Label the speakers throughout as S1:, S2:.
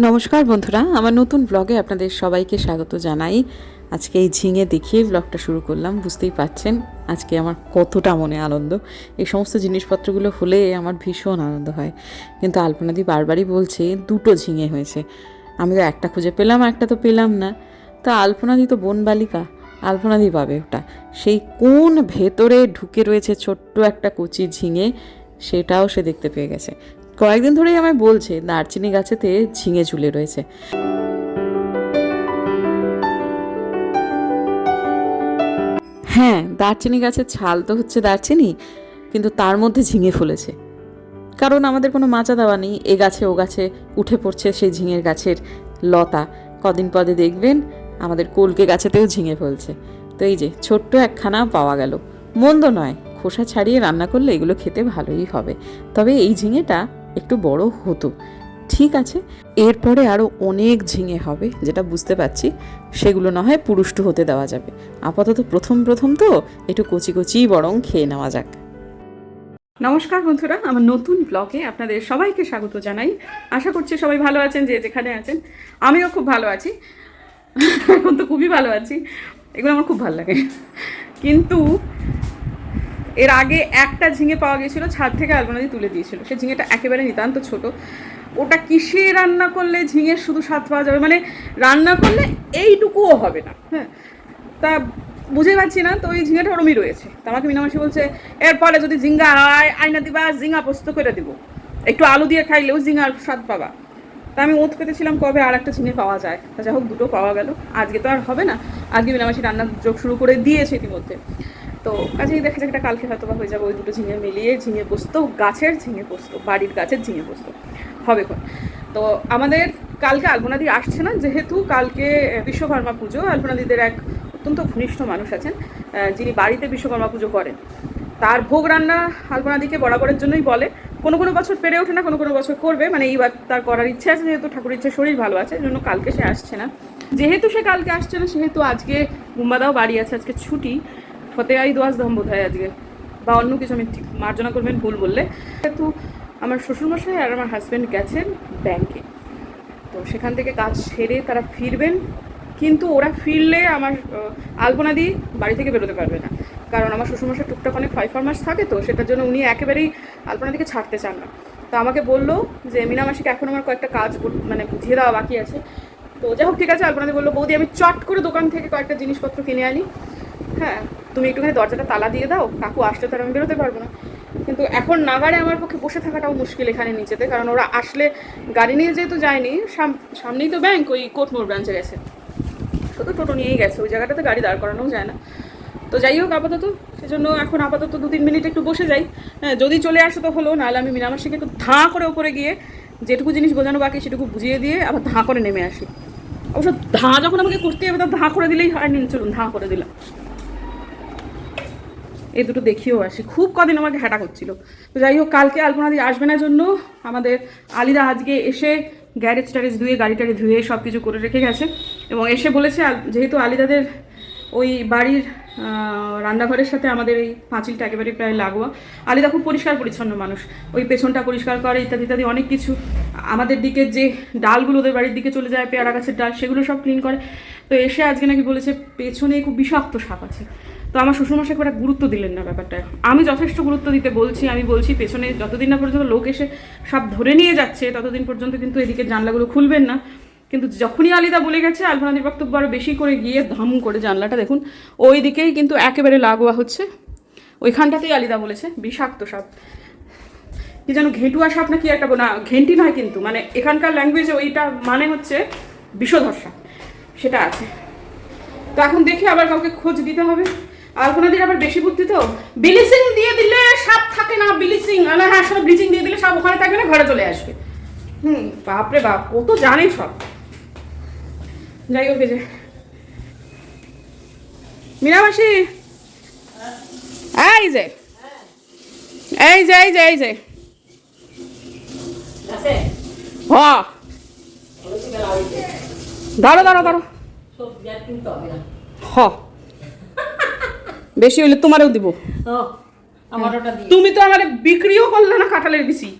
S1: নমস্কার বন্ধুরা, আমার নতুন ব্লগে আপনাদের সবাইকে স্বাগত জানাই। আজকে এই ঝিঙে দেখিয়ে ব্লগটা শুরু করলাম, বুঝতেই পাচ্ছেন আজকে আমার কতটা মনে আনন্দ। এই সমস্ত জিনিসপত্রগুলো হলে আমার ভীষণ আনন্দ হয়। কিন্তু আলপনাদি বারবারই বলছে, দুটো ঝিঙে হয়েছে। আমি তো একটা খুঁজে পেলাম একটা তো পেলাম না। তা আলপনাদি তো বন বালিকা, আলপনাদি পাবে ওটা। সেই কোন ভেতরে ঢুকে রয়েছে ছোট্ট একটা কুচি ঝিঙে, সেটাও সে দেখতে পেয়ে গেছে। কয়েকদিন ধরেই আমায় বলছে, দারচিনি গাছেতে ঝিঙে ঝুলে রয়েছে। হ্যাঁ দারচিনি গাছের ছাল তো হচ্ছে দারচিনি, কিন্তু তার মধ্যে ঝিঙে ফুলেছে। কারণ আমাদের কোনো মাচা দেওয়া নেই, এ গাছে ও গাছে উঠে পড়ছে সেই ঝিঙের গাছের লতা। কদিন পদে দেখবেন আমাদের কলকে গাছেতেও ঝিঙে ফলছে। তো এই যে, ছোট্ট একখানা পাওয়া গেল। মন্দ নয়, খোসা ছাড়িয়ে রান্না করলে এগুলো খেতে ভালোই হবে। তবে এই ঝিঙেটা একটু বড় হতো। ঠিক আছে, এরপরে আরও অনেক ঝিঙে হবে, যেটা বুঝতে পারছি। সেগুলো না হয় পুরুষ্ট হতে দেওয়া যাবে। আপাতত প্রথম প্রথম তো, একটু কচি কচি বরং খেয়ে নেওয়া যাক। নমস্কার বন্ধুরা, আমার নতুন ব্লগে আপনাদের সবাইকে স্বাগত জানাই। আশা করছি সবাই ভালো আছেন, যে যেখানে আছেন। আমিও খুব ভালো আছি। এখন তো খুবই ভালো আছি। এগুলো আমার খুব ভালো লাগে। কিন্তু এর আগে একটা ঝিঙে পাওয়া গিয়েছিল, ছাদ থেকে আলপনাদি তুলে দিয়েছিল। সে ঝিঙেটা একেবারে নিতান্ত ছোট। ওটা কিসে রান্না করলে ঝিঙের শুধু স্বাদ পাওয়া যাবে? মানে রান্না করলে এইটুকুও হবে না হ্যাঁ? তা বুঝে পাচ্ছি না, তো ওই ঝিঙেটা ওরমই রয়েছে। তা আমাকে মিনামাসি বলছে, এরপরে যদি ঝিঙ্গা হয় আয়না দিবা, ঝিঙ্গা পোস্ত করে দিব। একটু আলু দিয়ে খাইলেও ঝিঙ্গার স্বাদ পাবা। তা আমি ওত পেতেছিলাম কবে আর একটা ঝিঙে পাওয়া যায়। তা যাই হোক, দুটো পাওয়া গেল। আজকে তো আর হবে না। আজকে মিনামাসি রান্নার যোগ শুরু করে দিয়েছে ইতিমধ্যে। তো কাজেই দেখা যাক এটা কালকে হয়তো বা হয়ে যাবে ওই দুটো ঝিঙে মিলিয়ে ঝিঙে পোস্ত, গাছের ঝিঙে পোস্ত, বাড়ির গাছের ঝিঙে পোস্ত। হবে কোন তো আমাদের কালকে আলপনাদি আসছে না, যেহেতু কালকে বিশ্বকর্মা পুজো আলপনাদিদের এক অত্যন্ত ঘনিষ্ঠ মানুষ আছেন যিনি বাড়িতে বিশ্বকর্মা পুজো করেন। তার ভোগ রান্না আলপনাদিকে বরাবরের জন্যই বলে। কোনো কোনো বছর পেরে ওঠে না, কোনো কোনো বছর করবে মানে এইবার তার করার ইচ্ছে আছে, যেহেতু ঠাকুর ইচ্ছে, শরীর ভালো আছে জন্য কালকে সে আসছে না। যেহেতু সে কালকে আসছে না, সেহেতু আজকে মুম্বাদাও বাড়ি আছে, আজকে ছুটি। ফতেহাই দোয়াজ ধাম বোধ হয় আজকে। বা অন্য কিছু আমি ঠিক মার্জনা করবেন, ভুল বললে। যেহেতু আমার শ্বশুরমশাই আর আমার হাজব্যান্ড গেছেন ব্যাংকে তো সেখান থেকে কাজ সেরে তারা ফিরবেন, কিন্তু ওরা ফিরলে আমার আলপনা আলপনাদি বাড়ি থেকে বেরোতে পারবে না। কারণ আমার শ্বশুরমশাই টুকটাক অনেক ফাইভ ফার্মার্স থাকে, তো সেটার জন্য উনি একেবারেই আলপনা আলপনাদিকে ছাড়তে চান না। তো আমাকে বলল যে, মিনা মাসিকে এখন আমার কয়েকটা কাজ মানে বুঝিয়ে দেওয়া বাকি আছে। তো যাই হোক, ঠিক আছে আলপনাদি বলল, বৌদি, আমি চট করে দোকান থেকে কয়েকটা জিনিসপত্র কিনে আনি। হ্যাঁ তুমি একটুখানি দরজাটা তালা দিয়ে দাও, কাকু আসলে তার আমি বেরোতে পারব না। কিন্তু এখন নাগারে আমার পক্ষে বসে থাকাটাও মুশকিল এখানে নিচেতে, কারণ ওরা আসলে গাড়ি নিয়ে যেহেতু যায়নি, সাম- সামনেই তো ব্যাংক ওই কোটমোড় ব্রাঞ্চে গেছে। তো তো টোটো নিয়েই গেছে, ওই জায়গাটাতে গাড়ি দাঁড় করানোও যায় না। তো যাই হোক, আপাতত সেজন্য এখন আপাতত দু তিন মিনিট একটু বসে যাই। হ্যাঁ যদি চলে আসে তো হলো, নাহলে আমি মিনামাসিকে একটু ধাঁ করে ওপরে গিয়ে যেটুকু জিনিস বোঝানো বাকি সেটুকু বুঝিয়ে দিয়ে আবার ধাঁ করে নেমে আসি। অবশ্য ধাঁ যখন আমাকে করতে হবে, তো ধাঁ করে দিলেই হয়, নিন, চলুন, ধাঁ করে দিলাম। এই দুটো দেখিয়েও আসি। খুব কদিন আমাকে হ্যাটা করছিল। তো যাই হোক, কালকে আলপনা দিয়ে আসবে না জন্য আমাদের আলিদা আজকে এসে গ্যারেজ ট্যারেজ ধুয়ে, গাড়ি টাড়ি ধুয়ে সব কিছু করে রেখে গেছে। এবং এসে বলেছে যেহেতু আলিদাদের ওই বাড়ির রান্নাঘরের সাথে আমাদের এই পাঁচিলটা একেবারে প্রায় লাগোয়া। আলিদা খুব পরিষ্কার পরিচ্ছন্ন মানুষ। ওই পেছনটা পরিষ্কার করে, ইত্যাদি ইত্যাদি অনেক কিছু। আমাদের দিকে যে ডালগুলো ওদের বাড়ির দিকে চলে যায়, পেয়ারা গাছের ডাল, সেগুলো সব ক্লিন করে। তো এসে আজকে নাকি বলেছে, পেছনে খুব বিষাক্ত সাপ আছে। তো আমার শ্বশুরমশাই খুব একটা গুরুত্ব দিলেন না ব্যাপারটা। আমি যথেষ্ট গুরুত্ব দিতে বলছি, আমি বলছি পেছনে যতদিন না পর্যন্ত লোক এসে সাপ ধরে নিয়ে যাচ্ছে, ততদিন পর্যন্ত কিন্তু এদিকে জানলাগুলো খুলবেন না। কিন্তু যখনই আলিদা বলে গেছে আলপনাদির বক্তব্য আরও বেশি করে গিয়ে ধাম করে জানলাটা দেখুন। ওই দিকেই কিন্তু একেবারে লাগোয়া হচ্ছে। ওইখানটাতেই আলিদা বলেছে, বিষাক্ত সাপ। কি যেন ঘেঁটুয়া সাপ না কি একটা না ঘেন্টি নয় কিন্তু মানে এখানকার ল্যাঙ্গুয়েজে ওইটা মানে হচ্ছে বিষধর সাপ। সেটা আছে। তো এখন দেখি আবার কাউকে খোঁজ দিতে হবে। আলপনাদির আবার বেশি বুদ্ধি তো? বিলিসিং দিয়ে দিলে সাপ থাকে না বিলিসিং না হ্যাঁ সব ব্লিচিং দিয়ে দিলে সাপ ওখানে থাকবে না, ঘরে চলে আসবে। হুম, বাপরে বাপ কত জানে সব। যাই হোক যে। মিনামাসি এই যে। এই যে এই যে এই যে। হ। দাঁড়ো দাঁড়ো দাঁড়ো হ। বেশি হইলে তোমারও দিব। তুমি তো আমার বিক্রিও করলে না কাঁঠালের বিচি।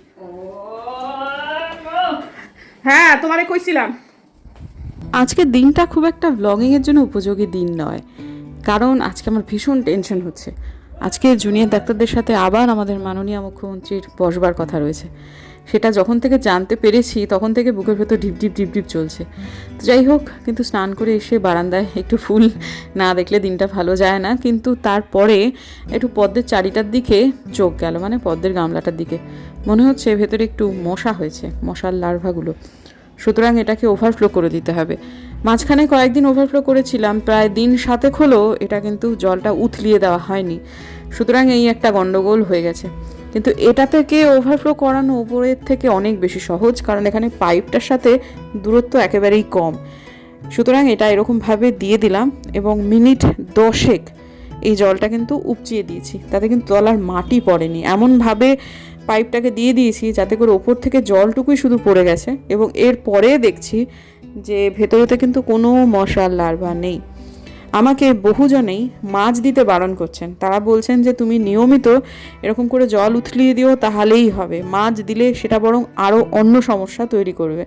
S1: হ্যাঁ তোমারে কইছিলাম।
S2: আজকের দিনটা খুব একটা ব্লগিংয়ের জন্য উপযোগী দিন নয়। কারণ আজকে আমার ভীষণ টেনশন হচ্ছে। আজকে জুনিয়র ডাক্তারদের সাথে আবার আমাদের মাননীয় মুখ্যমন্ত্রীর বসবার কথা রয়েছে। সেটা যখন থেকে জানতে পেরেছি, তখন থেকে বুকের ভেতর ঢিপ ঢিপ ঢিপ ঢিপ চলছে। তো যাই হোক, কিন্তু স্নান করে এসে বারান্দায় একটু ফুল না দেখলে দিনটা ভালো যায় না। কিন্তু তারপরে একটু পদ্মের চারিটার দিকে চোখ গেল মানে পদ্মের গামলাটার দিকে। মনে হচ্ছে ভেতরে একটু মশা হয়েছে, মশার লার্ভাগুলো সুতরাং এটাকে ওভারফ্লো করে দিতে হবে। মাঝখানে কয়েকদিন ওভারফ্লো করেছিলাম, প্রায় দিন সাতেক হলো এটা কিন্তু জলটা উথলিয়ে দেওয়া হয়নি। সুতরাং এই একটা গন্ডগোল হয়ে গেছে। কিন্তু এটা থেকে ওভারফ্লো করানো উপরের থেকে অনেক বেশি সহজ, কারণ এখানে পাইপটার সাথে দূরত্ব একেবারেই কম। সুতরাং এটা এরকমভাবে দিয়ে দিলাম এবং মিনিট দশেক এই জলটা কিন্তু উপচিয়ে দিয়েছি। তাতে কিন্তু তলার মাটি পড়েনি। এমনভাবে পাইপটাকে দিয়ে দিয়েছি যাতে করে ওপর থেকে জলটুকুই শুধু পড়ে গেছে এবং এর পরে দেখছি যে ভেতরেতে কিন্তু কোনো মশার লার্ভা নেই। আমাকে বহুজনেই মাছ দিতে বারণ করছেন। তারা বলছেন যে, তুমি নিয়মিত এরকম করে জল উথলিয়ে দিও, তাহলেই হবে। মাছ দিলে সেটা বরং আরও অন্য সমস্যা তৈরি করবে।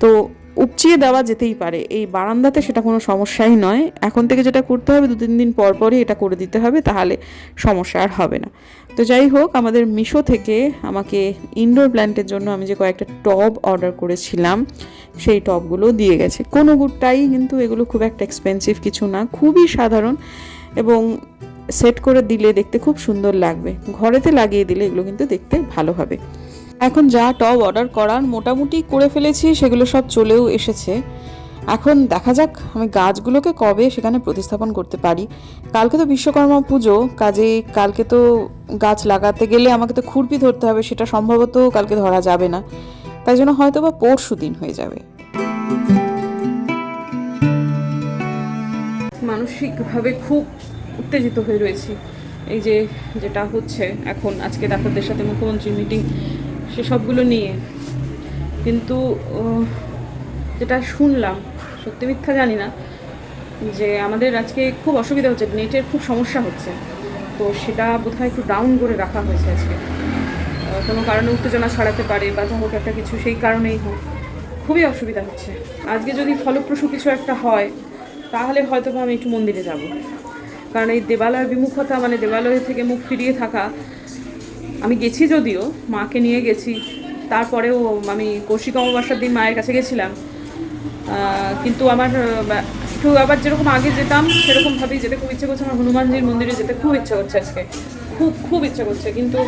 S2: তো উপচিয়ে দেওয়া যেতেই পারে। এই বারান্দাতে সেটা কোনো সমস্যাই নয়। এখন থেকে যেটা করতে হবে, দু তিন দিন পর পরই এটা করে দিতে হবে, তাহলে সমস্যা আর হবে না। তো যাই হোক, আমাদের মিশো থেকে আমাকে ইনডোর প্ল্যান্টের জন্য আমি যে কয়েকটা টব অর্ডার করেছিলাম, সেই টবগুলো দিয়ে গেছে। কোনো গুড়টাই কিন্তু এগুলো খুব একটা এক্সপেন্সিভ কিছু না, খুবই সাধারণ এবং সেট করে দিলে দেখতে খুব সুন্দর লাগবে। ঘরেতে লাগিয়ে দিলে এগুলো কিন্তু দেখতে ভালো হবে। এখন যা টব অর্ডার করার মোটামুটি করে ফেলেছি, সেগুলো সব চলেও এসেছে। এখন দেখা যাক আমি গাছগুলোকে কবে সেখানে প্রতিস্থাপন করতে পারি। কালকে তো বিশ্বকর্মা পুজো, কাজে কালকে তো গাছ লাগাতে গেলে আমাকে তো খুরপি ধরতে হবে, সেটা সম্ভবত কালকে ধরা যাবে না। তাই জন্য হয়তো বা পরশু দিন হয়ে যাবে। মানসিকভাবে খুব উত্তেজিত হয়ে রয়েছি। এই যে যেটা হচ্ছে এখন, আজকে ডাক্তারদের সাথে মুখ্যমন্ত্রী মিটিং সেসবগুলো নিয়ে। কিন্তু যেটা শুনলাম, সত্যি মিথ্যা জানি না, যে আমাদের আজকে খুব অসুবিধা হচ্ছে, নেটের খুব সমস্যা হচ্ছে। তো সেটা বোধহয় একটু ডাউন করে রাখা হয়েছে আজকে। কোনো কারণে উত্তেজনা ছড়াতে পারে বা যা হোক একটা কিছু, সেই কারণেই হোক। খুবই অসুবিধা হচ্ছে। আজকে যদি ফলপ্রসূ কিছু একটা হয়, তাহলে হয়তো আমি একটু মন্দিরে যাব। কারণ এই দেবালয় বিমুখতা মানে দেবালয় থেকে মুখ ফিরিয়ে থাকা আমি গেছি যদিও, মাকে নিয়ে গেছি। তারপরেও আমি কৌশিক অমাবস্যার দিন মায়ের কাছে গেছিলাম। কিন্তু আমার একটু আবার যেরকম আগে যেতাম সেরকমভাবেই যেতে খুব ইচ্ছে করছে। আমার হনুমানজির মন্দিরে যেতে খুব ইচ্ছে করছে আজকে। খুব খুব ইচ্ছে করছে। কিন্তু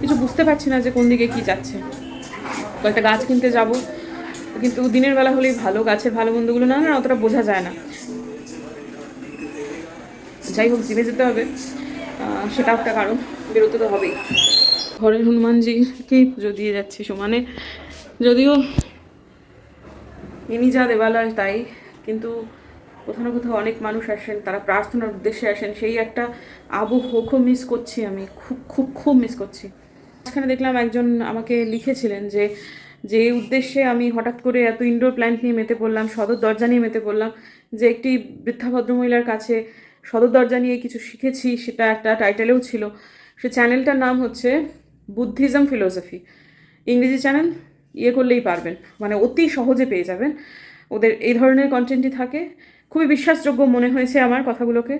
S2: কিছু বুঝতে পারছি না যে কোন দিকে কি যাচ্ছে। কয়েকটা গাছ কিনতে যাব। কিন্তু দিনের বেলা হলেই ভালো, গাছের ভালো মন্দগুলো না না, অতটা বোঝা যায় না। যাই হোক, জিমে যেতে হবে। সেটাও একটা কারণ। বেরোতে তো হবেই। ঘরের হনুমানজিকেই পুজো দিয়ে যাচ্ছি সমানে। যদিও ইনি যা দেবালয় তাই, কিন্তু কোথাও না কোথাও অনেক মানুষ আসেন, তারা প্রার্থনার উদ্দেশ্যে আসেন। সেই একটা আবহ খুব মিস করছি আমি, খুব খুব খুব মিস করছি। মাঝখানে দেখলাম একজন আমাকে লিখেছিলেন যে যে উদ্দেশ্যে আমি হঠাৎ করে এত ইনডোর প্ল্যান্ট নিয়ে মেতে পড়লাম, সদর দরজা নিয়ে মেতে পড়লাম, যে একটি বৃদ্ধা ভদ্রমহিলার কাছে সদর দরজা নিয়ে কিছু শিখেছি, সেটা একটা টাইটেলেও ছিল। সে চ্যানেলটার নাম হচ্ছে বুদ্ধিজম ফিলোসফি। ইংরেজি চ্যানেল ইয়ে করলেই পারবেন। মানে অতি সহজে পেয়ে যাবেন। ওদের এই ধরনের কন্টেন্টই থাকে। খুবই বিশ্বাসযোগ্য মনে হয়েছে আমার কথাগুলোকে।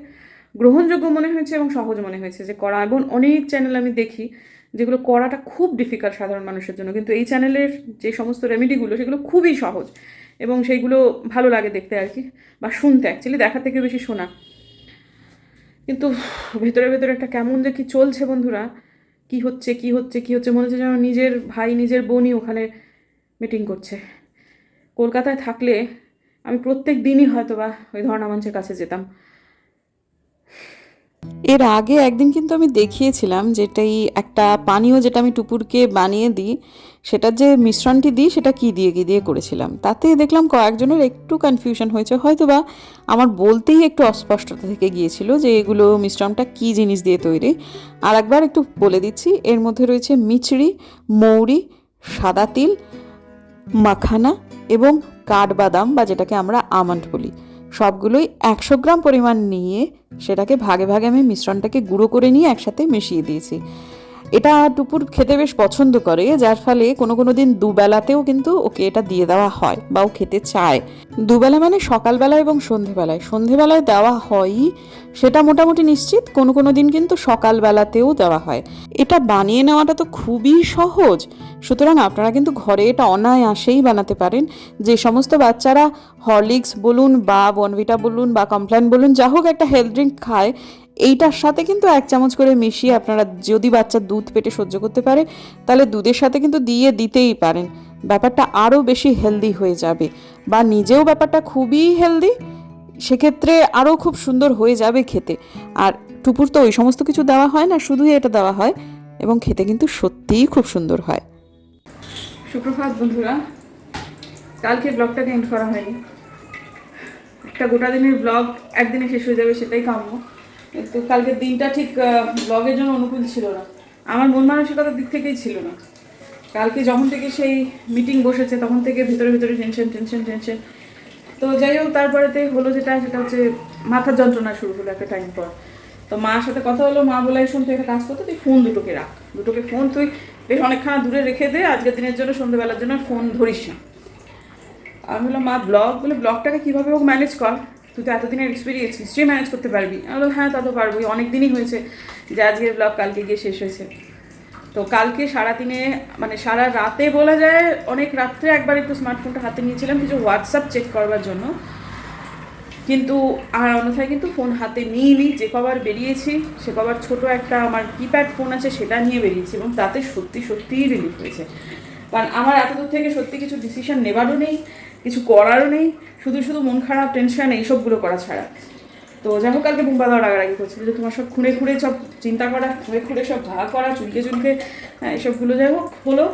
S2: গ্রহণযোগ্য মনে হয়েছে এবং সহজ মনে হয়েছে যে করা এবং অনেক চ্যানেল আমি দেখি যেগুলো করাটা খুব ডিফিকাল্ট সাধারণ মানুষের জন্য। কিন্তু এই চ্যানেলের যে সমস্ত রেমেডিগুলো সেগুলো খুবই সহজ এবং সেইগুলো ভালো লাগে দেখতে আর কি বা শুনতে অ্যাকচুয়ালি দেখার থেকে বেশি শোনা। কিন্তু ভেতরে ভেতরে একটা কেমন যে কি চলছে বন্ধুরা কি হচ্ছে কি হচ্ছে কি হচ্ছে, মনে হচ্ছে যেন নিজের ভাই, নিজের বোনই ওখানে মিটিং করছে। কলকাতায় থাকলে আমি প্রত্যেক দিনই হয়তো বা ওই ধর্ণা মঞ্চের কাছে যেতাম। এর আগে একদিন কিন্তু আমি দেখিয়েছিলাম যেটাই একটা পানীয় যেটা আমি টুপুরকে বানিয়ে দিই সেটার যে মিশ্রণটি দিই, সেটা কি দিয়ে কি দিয়ে করেছিলাম? তাতে দেখলাম কয়েকজনের একটু কনফিউশন হয়েছে। হয়তো বা আমার বলতেই একটু অস্পষ্টতা থেকে গিয়েছিল যে এগুলো মিশ্রণটা কি জিনিস দিয়ে তৈরি। আর একবার একটু বলে দিচ্ছি, এর মধ্যে রয়েছে মিচড়ি মৌরি, সাদা তিল, মাখানা এবং কাঠবাদাম বা যেটাকে আমরা আমন্ড বলি। সবগুলোই একশো গ্রাম পরিমাণ নিয়ে সেটাকে ভাগে ভাগে আমি মিশ্রণটাকে গুঁড়ো করে নিয়ে একসাথে মিশিয়ে দিয়েছি। এটা টুপুর খেতে বেশ পছন্দ করে, যার ফলে কোনো কোনো দিন দুবেলাতেও কিন্তু ওকে এটা দিয়ে দেওয়া হয় বা ও খেতে চায়। দুবেলা মানে সকালবেলা এবং সন্ধেবেলায়। সন্ধেবেলায় দেওয়া হয়ই, সেটা মোটামুটি নিশ্চিত, কোনো কোনো দিন কিন্তু সকালবেলাতেও দেওয়া হয়। এটা বানিয়ে নেওয়াটা তো খুবই সহজ। সুতরাং আপনারা কিন্তু ঘরে এটা অনায়াসেই বানাতে পারেন। যে সমস্ত বাচ্চারা হরলিক্স বলুন বা বনভিটা বলুন বা কমপ্ল্যান বলুন, যা হোক একটা হেলথ ড্রিঙ্ক খায় এইটার সাথে কিন্তু এক চামচ করে মিশিয়ে আপনারা যদি বাচ্চা দুধ পেটে সহ্য করতে পারে, তাহলে দুধের সাথে কিন্তু দিয়ে দিতেই পারেন। ব্যাপারটা আরও বেশি হেলদি হয়ে যাবে বা নিজেও ব্যাপারটা খুবই হেলদি সেক্ষেত্রে আরও খুব সুন্দর হয়ে যাবে খেতে। আর টুপুর তো ওই সমস্ত কিছু দেওয়া হয় না, শুধুই এটা দেওয়া হয় এবং খেতে কিন্তু সত্যিই খুব সুন্দর হয়। সুপ্রভাত বন্ধুরা কালকে ব্লগটাকে এন্ড করা হয়নি। একটা গোটা দিনের ব্লগ একদিনে শেষ হয়ে যাবে সেটাই কাম্য। কিন্তু কালকের দিনটা ঠিক ব্লগের জন্য অনুকূল ছিল না। আমার মন মানসিকতার দিক থেকেই ছিল না। কালকে যখন থেকে সেই মিটিং বসেছে, তখন থেকে ভিতরে ভিতরে টেনশন টেনশন টেনশন তো যাই হোক, তারপরেতে হলো যেটা, সেটা হচ্ছে মাথার যন্ত্রণা শুরু হলো একটা টাইম পর। তো মার সাথে কথা হলো, মা বলে শোন, তুই একটা কাজ করতো তুই ফোন দুটোকে রাখ। দুটোকে ফোন তুই বেশ অনেকখানা দূরে রেখে দে, আজকের দিনের জন্য সন্ধ্যেবেলার জন্য ফোন ধরিস না। আমি বললাম, মা ব্লগ বলে ব্লগটাকে কীভাবে হোক ম্যানেজ কর। তুই তো এতদিনের এক্সপিরিয়েন্স নিশ্চয়ই ম্যানেজ করতে পারবি। আমি বললাম হ্যাঁ তা তো পারবোই। অনেক দিনই হয়েছে যে আজকের ব্লগ কালকে গিয়ে শেষ হয়েছে। তো কালকে সারা দিনে মানে সারা রাতে বলা যায়, অনেক রাত্রে একবার একটু স্মার্টফোনটা হাতে নিয়েছিলাম, কিছু হোয়াটসঅ্যাপ চেক করবার জন্য। কিন্তু, আর অন্যথায় কিন্তু ফোন হাতে নিইনি, যে কবার বেরিয়েছি, সে কবার ছোট একটা আমার কিপ্যাড ফোন আছে, সেটা নিয়ে বেরিয়েছি এবং তাতে সত্যি, সত্যিই রিলিফ হয়েছে। কারণ আমার এত দূর থেকে সত্যি কিছু ডিসিশন নেবারও নেই। কিছু করারও নেই, শুধু শুধু মন খারাপ টেনশন এইসবগুলো করা ছাড়া। তো যাই হোক, কালকে বুম্বা দেওয়া রাগারাগি করছিল যে তোমার সব খুঁড়ে খুঁড়ে সব চিন্তা করা, খুঁড়ে খুঁড়ে সব ভাগ করা, চুলকে চুলকে হ্যাঁ এসবগুলো যাই হোক হলো।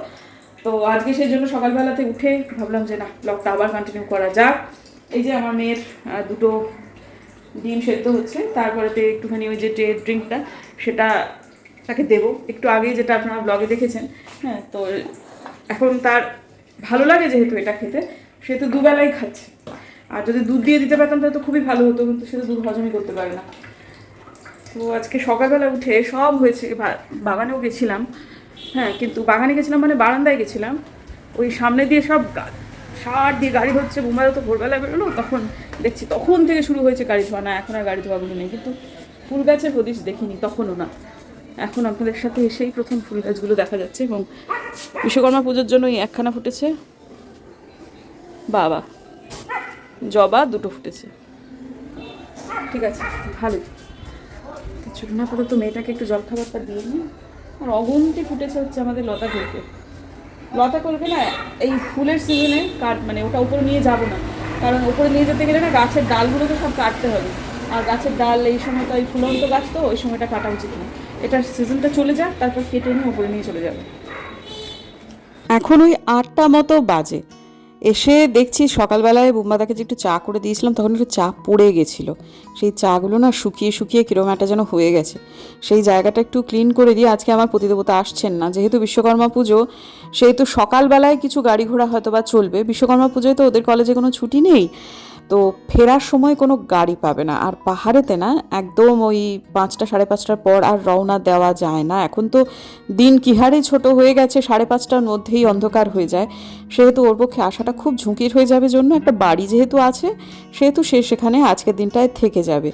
S2: তো আজকে সেই জন্য সকালবেলাতে উঠে ভাবলাম যে না ব্লগটা আবার কন্টিনিউ করা যাক। এই যে আমার মেয়ের দুটো ডিম সেদ্ধ হচ্ছে তারপরে তারপরেতে একটুখানি ওই যে টে ড্রিঙ্কটা সেটা তাকে দেবো। একটু আগেই যেটা আপনারা ব্লগে দেখেছেন হ্যাঁ তো এখন তার ভালো লাগে যেহেতু এটা খেতে সে তো দুবেলাই খাচ্ছে। আর যদি দুধ দিয়ে দিতে পারতাম, তাহলে তো খুবই ভালো হতো, কিন্তু সে তো দুধ হজমই করতে পারে না। তো আজকে সকালবেলা উঠে সব হয়েছে বাগানেও গেছিলাম। হ্যাঁ কিন্তু বাগানে গেছিলাম মানে বারান্দায় গেছিলাম। ওই সামনে দিয়ে সব সার দিয়ে গাড়ি ধরছে বোমারা তো ভোরবেলা বেরোলো, তখন দেখছি, তখন থেকে শুরু হয়েছে গাড়ি ধোয়া। না, এখন আর গাড়ি ধোয়া ধোয়াগুলো নেই, কিন্তু ফুল গাছের হদিশ দেখিনি, তখনও না। এখন আপনাদের সাথে এসেই প্রথম ফুল গাছগুলো দেখা যাচ্ছে, এবং বিশ্বকর্মা পুজোর জন্য এই একখানা ফুটেছে। বাবা। জবা দুটো ফুটেছে। ঠিক আছে ভালোই তো চলুন তো মেয়েটাকে একটু জলখাবারটা দিয়ে নিই আর অগুন্তি ফুটেছে হচ্ছে আমাদের লতা কলকে লতা কলকে না এই ফুলের সিজনে কাট মানে ওটা উপরে নিয়ে যাব না। কারণ উপরে নিয়ে যেতে গেলে না গাছের ডালগুলোকে সব কাটতে হবে। আর গাছের ডাল এই সময় তো ওই ফুলন্ত গাছ তো, ওই সময়টা কাটা উচিত না। এটার সিজনটা চলে যাক, তারপর কেটে নিয়ে উপরে নিয়ে চলে যাবে। এখন ওই আটটা মতো বাজে। এসে দেখছি সকালবেলায় বুম্বাদাকে যে একটু চা করে দিয়েছিলাম, তখন একটু চা পড়ে গেছিল। সেই চাগুলো না শুকিয়ে শুকিয়ে কীরকম একটা যেন হয়ে গেছে। সেই জায়গাটা একটু ক্লিন করে দিয়ে আজকে আমার পতিদেবতা আসছেন না। যেহেতু বিশ্বকর্মা পুজো, সেহেতু সকালবেলায় কিছু গাড়ি ঘোড়া হয়তো বা চলবে। বিশ্বকর্মা পুজোয় তো ওদের কলেজে কোনো ছুটি নেই। তো ফেরার সময় কোনো গাড়ি পাবে না। আর পাহাড়েতে না একদম ওই পাঁচটা, সাড়ে পাঁচটার পর আর রওনা দেওয়া যায় না। এখন তো দিন কি হারে ছোট হয়ে গেছে, সাড়ে পাঁচটার মধ্যেই অন্ধকার হয়ে যায়। সেহেতু ওর পক্ষে আসাটা খুব ঝুঁকির হয়ে যাবে জন্য একটা বাড়ি যেহেতু আছে, সেহেতু সে সেখানে আজকের দিনটায় থেকে যাবে।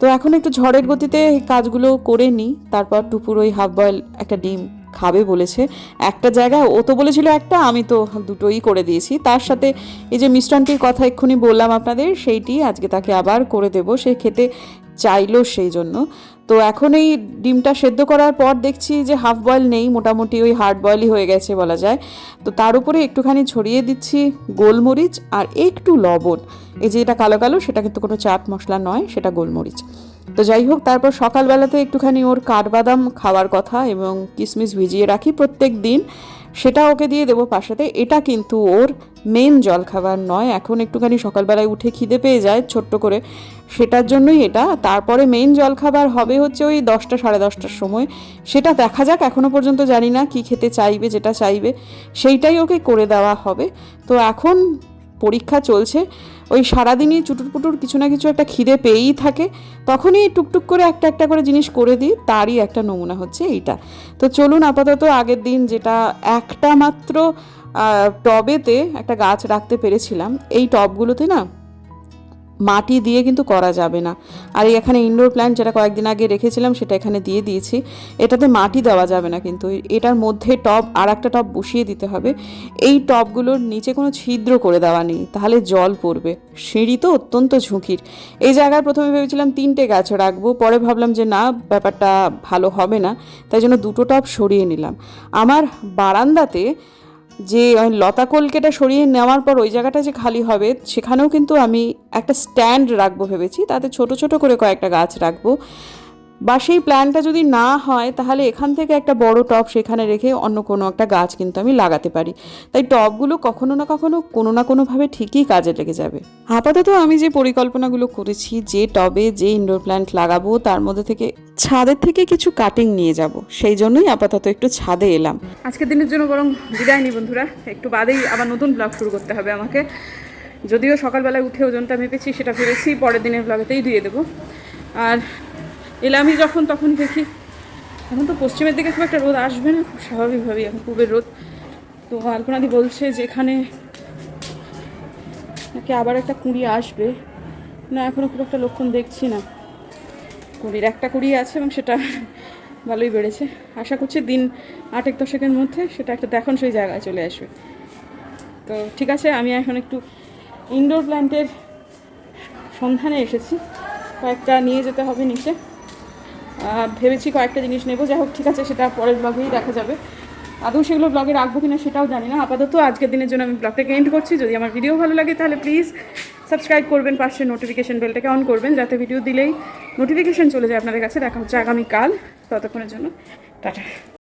S2: তো এখন একটু ঝড়ের গতিতে কাজগুলো করে নিই, তারপর টুপুর ওই হাফ বয়েল একটা ডিম খাবে বলেছে। একটা জায়গায় ও তো বলেছিল একটা, আমি তো দুটোই করে দিয়েছি। তার সাথে এই যে মিষ্টানটির কথা এক্ষুনি বললাম আপনাদের, সেইটি আজকে তাকে আবার করে দেব, সে খেতে চাইলো সেই জন্য। তো এখন এই ডিমটা সেদ্ধ করার পর দেখছি যে হাফ বয়েল নেই, মোটামুটি ওই হার্ড বয়েলই হয়ে গেছে বলা যায়। তো তার উপরে একটুখানি ছড়িয়ে দিচ্ছি গোলমরিচ আর একটু লবণ। এই যে এটা কালো কালো, সেটা কিন্তু কোনো চাট মশলা নয়, সেটা গোলমরিচ। তো যাই হোক, তারপর সকালবেলাতে একটুখানি ওর কাঠবাদাম খাওয়ার কথা এবং কিশমিশ ভিজিয়ে রাখি প্রত্যেক দিন। সেটা ওকে দিয়ে দেবো পাশাতে। এটা কিন্তু ওর মেন জলখাবার নয়। এখন একটুখানি সকালবেলায় উঠে খিদে পেয়ে যায় ছোট্ট করে। সেটার জন্যই এটা। তারপরে মেন জলখাবার হবে হচ্ছে ওই দশটা, সাড়ে দশটার সময়। সেটা দেখা যাক এখনও পর্যন্ত জানি না কি খেতে চাইবে, যেটা চাইবে। সেইটাই ওকে করে দেওয়া হবে। তো এখন পরীক্ষা চলছে। ওই সারাদিনই চুটুর পুটুর কিছু না কিছু একটা খিদে পেয়েই থাকে। তখনই টুকটুক করে একটা একটা করে জিনিস করে দিই। তারই একটা নমুনা হচ্ছে এইটা। তো চলুন আপাতত আগের দিন যেটা একটা মাত্র টবেতে একটা গাছ রাখতে পেরেছিলাম। এই টবগুলোতে না মাটি দিয়ে কিন্তু করা যাবে না। আর এখানে ইনডোর প্ল্যান্ট যেটা কয়েকদিন আগে রেখেছিলাম, সেটা এখানে দিয়ে দিয়েছি। এটাতে মাটি দেওয়া যাবে না কিন্তু। এটার মধ্যে টব আর একটা টব বসিয়ে দিতে হবে। এই টবগুলোর নিচে কোনো ছিদ্র করে দেওয়া নেই, তাহলে জল পড়বে। সিঁড়ি তো অত্যন্ত ঝুঁকির। এই জায়গায় প্রথমে ভেবেছিলাম তিনটে গাছ রাখব, পরে ভাবলাম যে না, ব্যাপারটা ভালো হবে না। তাই জন্য দুটো টব সরিয়ে নিলাম। আমার বারান্দাতে যে লতা কলকেটা সরিয়ে নেওয়ার পর ওই জায়গাটা যে খালি হবে, সেখানেও কিন্তু আমি একটা স্ট্যান্ড রাখব ভেবেছি। তাতে ছোট ছোট করে কয়েকটা গাছ রাখব। বা সেই প্ল্যানটা যদি না হয়, তাহলে এখান থেকে একটা বড় টব সেখানে রেখে অন্য কোনো একটা গাছ কিন্তু আমি লাগাতে পারি। তাই টবগুলো কখনো না কখনো কোনো না কোনোভাবে ঠিকই কাজে লেগে যাবে। আপাতত আমি যে পরিকল্পনাগুলো করেছি, যে টবে যে ইনডোর প্ল্যান্ট লাগাবো, তার মধ্যে থেকে ছাদের থেকে কিছু কাটিং নিয়ে যাব। সেই জন্যই আপাতত একটু ছাদে এলাম।
S1: আজকের দিনের জন্য বরং বিদায় নি বন্ধুরা। একটু বাদেই আবার নতুন ব্লগ শুরু করতে হবে আমাকে। যদিও সকালবেলায় উঠে ওজনটা মেপেছি, সেটা ভেবেছি পরের দিনের ব্লগেতেই দিয়ে দেবো। আর এলামই যখন, তখন দেখি, এখন তো পশ্চিমের দিকে খুব একটা রোদ আসবে না, খুব স্বাভাবিকভাবেই এখন পূবের রোদ। তো আলপনাদি বলছে যে এখানে নাকি আবার একটা কুঁড়ি আসবে। না এখনও খুব একটা লক্ষণ দেখছি না। কুড়ির একটা কুড়ি আছে এবং সেটা ভালোই বেড়েছে। আশা করছি দিন আটেক দশকের মধ্যে সেটা একটা দেখন সেই জায়গায় চলে আসবে। তো ঠিক আছে, আমি এখন একটু ইনডোর প্ল্যান্টের সন্ধানে এসেছি। কয়েকটা নিয়ে যেতে হবে নিচে। ভেবেছি কয়েকটা জিনিস নেব। যাই হোক, ঠিক আছে, সেটা পরের ব্লগেই দেখা যাবে। আদৌ সেগুলো ব্লগে রাখব কিনা সেটাও জানি না। আপাতত আজকের দিনের জন্য আমি ব্লগটাকে এন্ড করছি। যদি আমার ভিডিও ভালো লাগে, তাহলে প্লিজ সাবস্ক্রাইব করবেন, পাশে নোটিফিকেশন বেলটাকে অন করবেন, যাতে ভিডিও দিলেই নোটিফিকেশান চলে যায় আপনাদের কাছে। দেখা হচ্ছে আগামীকাল। ততক্ষণের জন্য, টাটা।